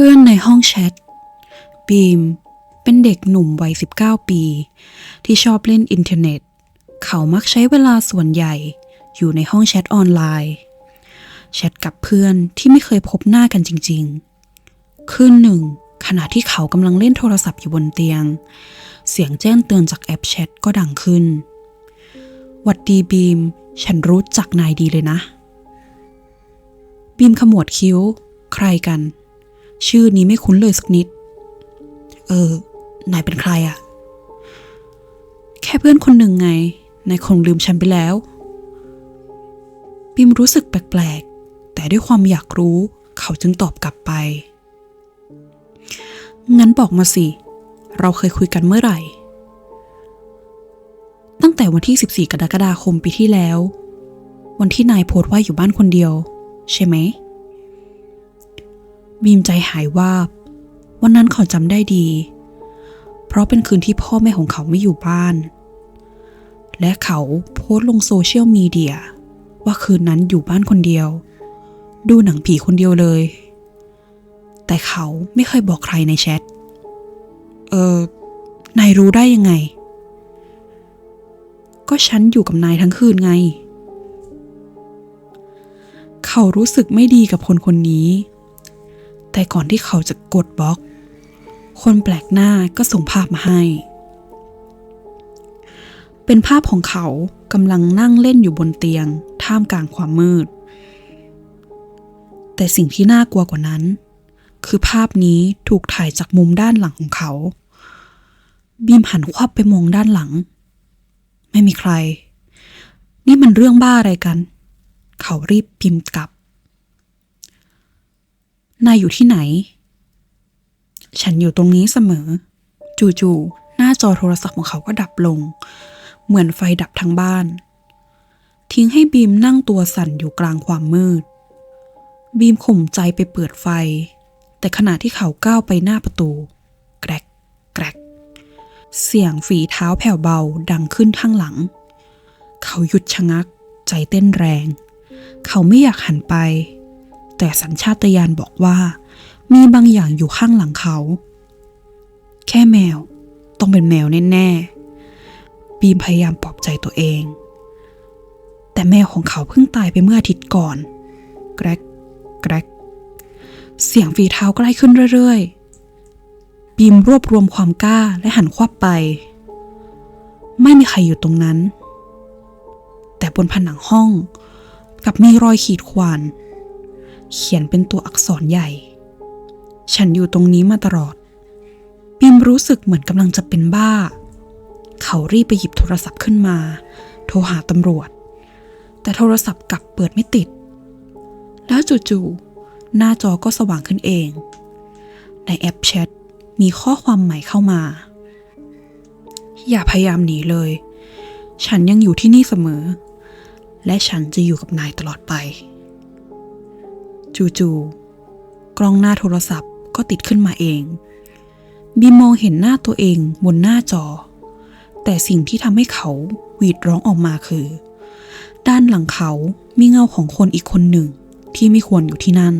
พื่อนในห้องแชทบีม เป็นเด็กหนุ่มวัย 19 ปี ที่ชอบเล่นอินเทอร์เน็ต เขามักใช้เวลาส่วนใหญ่ อยู่ในห้องแชทออนไลน์ แชทกับเพื่อนที่ไม่เคยพบหน้ากันจริง ๆ คืนหนึ่ง ขณะที่เขากำลังเล่นโทรศัพท์อยู่บนเตียง เสียงแจ้งเตือนจากแอปแชทก็ดังขึ้นหวัดดีบีม ฉันรู้จักนายดีเลยนะ บีมขมวดคิ้ว ใครกัน ชื่อนี้ไม่คุ้นเลยสักนิด เออ นายเป็นใครอะแค่เพื่อนคนหนึ่งไง นายคงลืมฉันไปแล้วบีมรู้สึกแปลกๆ แต่ด้วยความอยากรู้เขาจึงตอบกลับไป งั้นบอกมาสิ เราเคยคุยกันเมื่อไหร่ ตั้งแต่วันที่ 14 กรกฎาคมปีที่แล้ว วันที่นายโพสต์ว่าอยู่บ้านคนเดียว ใช่ไหม บีมใจหายวาบ วันนั้นเขาจำได้ดี เพราะเป็นคืนที่พ่อแม่ของเขาไม่อยู่บ้าน และเขาโพสต์ลงโซเชียลมีเดียว่าคืนนั้นอยู่บ้านคนเดียว ดูหนังผีคนเดียวเลย แต่เขาไม่เคยบอกใครในแชท เออ นายรู้ได้ยังไง ก็ฉันอยู่กับนายทั้งคืนไง เขารู้สึกไม่ดีกับคนคนนี้ แต่ก่อนที่เขาจะกดบล็อก คนแปลกหน้าก็ส่งภาพมาให้ เป็นภาพของเขากำลังนั่งเล่นอยู่บนเตียง ท่ามกลางความมืด แต่สิ่งที่น่ากลัวกว่านั้น คือภาพนี้ถูกถ่ายจากมุมด้านหลังของเขา บีมหันควับไปมองด้านหลัง ไม่มีใคร นี่มันเรื่องบ้าอะไรกัน เขารีบพิมพ์กลับ นายอยู่ที่ไหน ฉันอยู่ตรงนี้เสมอ จู่ๆ หน้าจอโทรศัพท์ของเขาก็ดับลง เหมือนไฟดับทั้งบ้าน ทิ้งให้บีมนั่งตัวสั่นอยู่กลางความมืด บีมข่มใจไปเปิดไฟ แต่ขณะที่เขาก้าวไปหน้าประตู แกรกแกรกเสียงฝีเท้าแผ่วเบาดังขึ้นข้างหลัง เขาหยุดชะงัก ใจเต้นแรง เขาไม่อยากหันไป แต่สัญชาตญาณบอกว่า มีบางอย่างอยู่ข้างหลังเขา แค่แมว ต้องเป็นแมวแน่ๆบีมพยายามปลอบใจตัวเอง แต่แมวของเขาเพิ่งตายไปเมื่ออาทิตย์ก่อน แกรกแกรกเสียงฝีเท้าใกล้ขึ้นเรื่อยๆ บีมรวบรวมความกล้าและหันควับไป ไม่มีใครอยู่ตรงนั้น แต่บนผนังห้องกลับมีรอยขีดข่วน เขียนเป็นตัวอักษรใหญ่ ฉันอยู่ตรงนี้มาตลอด บีมรู้สึกเหมือนกำลังจะเป็นบ้า เขารีบไปหยิบโทรศัพท์ขึ้นมา โทรหาตำรวจ แต่โทรศัพท์กลับเปิดไม่ติด แล้วจู่ๆหน้าจอก็สว่างขึ้นเอง ในแอปแชทมีข้อความใหม่เข้ามา อย่าพยายามหนีเลย ฉันยังอยู่ที่นี่เสมอ และฉันจะอยู่กับนายตลอดไป จู่ๆกล้องหน้าโทรศัพท์ก็ติดขึ้นมาเอง บีมมองเห็นหน้าตัวเองบนหน้าจอ แต่สิ่งที่ทำให้เขาหวีดร้องออกมาคือ ด้านหลังเขามีเงาของคนอีกคนหนึ่งที่ไม่ควรอยู่ที่นั่น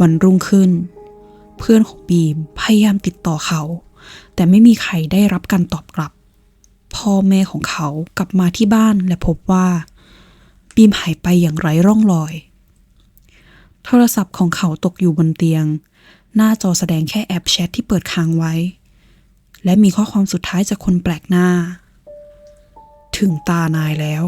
วันรุ่งขึ้น เพื่อนของบีมพยายามติดต่อเขา แต่ไม่มีใครได้รับการตอบกลับ พ่อแม่ของเขากลับมาที่บ้านและพบว่า บีมหายไปอย่างไร้ร่องรอย โทรศัพท์ของเขาตกอยู่บนเตียง หน้าจอแสดงแค่แอปแชทที่เปิดค้างไว้ และมีข้อความสุดท้ายจากคนแปลกหน้า ถึงตานายแล้ว